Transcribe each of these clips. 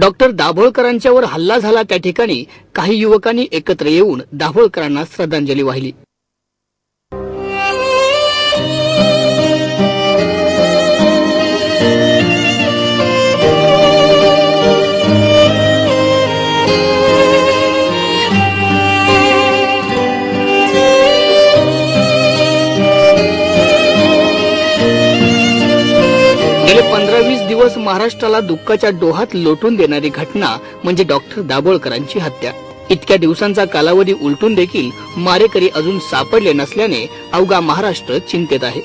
Doctor दाभोळकरांच्यावर हल्ला झाला त्या ठिकाणी काही युवकांनी एकत्र येऊन दाभोळकरांना श्रद्धांजली वाहिली. दिवस महाराष्ट्राला दुःखाच्या डोहात लोटून देणारी घटना म्हणजे डॉक्टर दाभोळकरांची हत्या. इतक्या दिवसांचा कालावधी उलटून देखील मारेकरी अजून सापडले नसल्याने अवघा महाराष्ट्र चिंतेत आहे.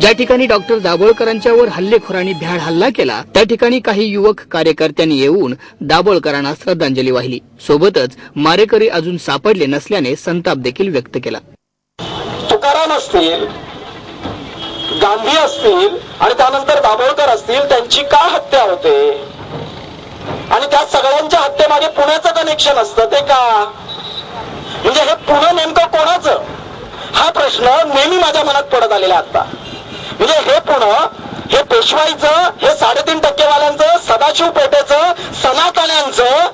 ज्या ठिकाणी डॉक्टर दाभोळकरांच्यावर हल्लेखोरांनी भ्याड हल्ला केला त्या ठिकाणी काही युवक कार्यकर्त्यांनी येऊन दाभोळकरांना श्रद्धांजली वाहिली. सोबतच मारेकरी अजून सापडले नसल्याने संताप देखील व्यक्त केला. तुकाराम असतील गांधी असतील आणि त्यानंतर दाभोळकर असतील त्यांची का हत्या होते? आणि त्या सगळ्यांच्या हत्येमागे पुण्याचं कनेक्शन असतं ते का? म्हणजे हे पुणे नेमकं कोणाचं? हा प्रश्न नेहमी माझ्या मनात पडत आलेला आता. म्हणजे हे पुणं हे पेशवाईचं हे साडेतीन टक्केवाल्यांचं सदाशिव पेठेचं सनातन्यांचं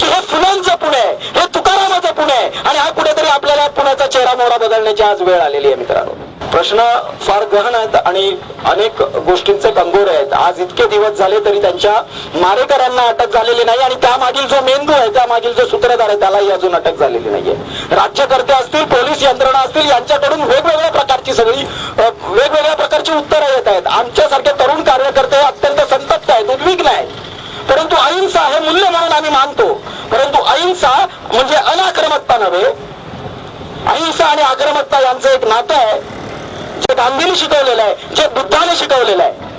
की हे फुलांचं पुणे हे तुकारामाचं पुणे आणि हा कुठेतरी आपल्याला पुण्याचा चेहरा मोहरा बदलण्याची आज वेळ आलेली आहे मित्रांनो. प्रश्न फार गहन आहेत आणि अनेक गोष्टींचे कंगोर आहेत. आज इतके दिवस झाले तरी त्यांच्या मारेकरांना अटक झालेली नाही आणि त्यामागील जो मेंदू आहे त्यामागील जो सूत्रधार आहे त्यालाही अजून अटक झालेली नाहीये. राज्यकर्ते असतील पोलीस यंत्रणा असतील यांच्याकडून वेगवेगळ्या प्रकारची सगळी वेगवेगळ्या प्रकारची उत्तरं येत आहेत. आमच्यासारखे तरुण कार्यकर्ते अत्यंत संतप्त आहेत उद्विग्न आहेत. परंतु अहिंसा हे मूल्य म्हणून आम्ही मानतो. परंतु अहिंसा म्हणजे अनाक्रमकता नव्हे. अहिंसा आणि आक्रमकता यांचं एक नातं आहे. गांधीने शिकवलेलं आहे जे बुद्धाने शिकवलेलं आहे.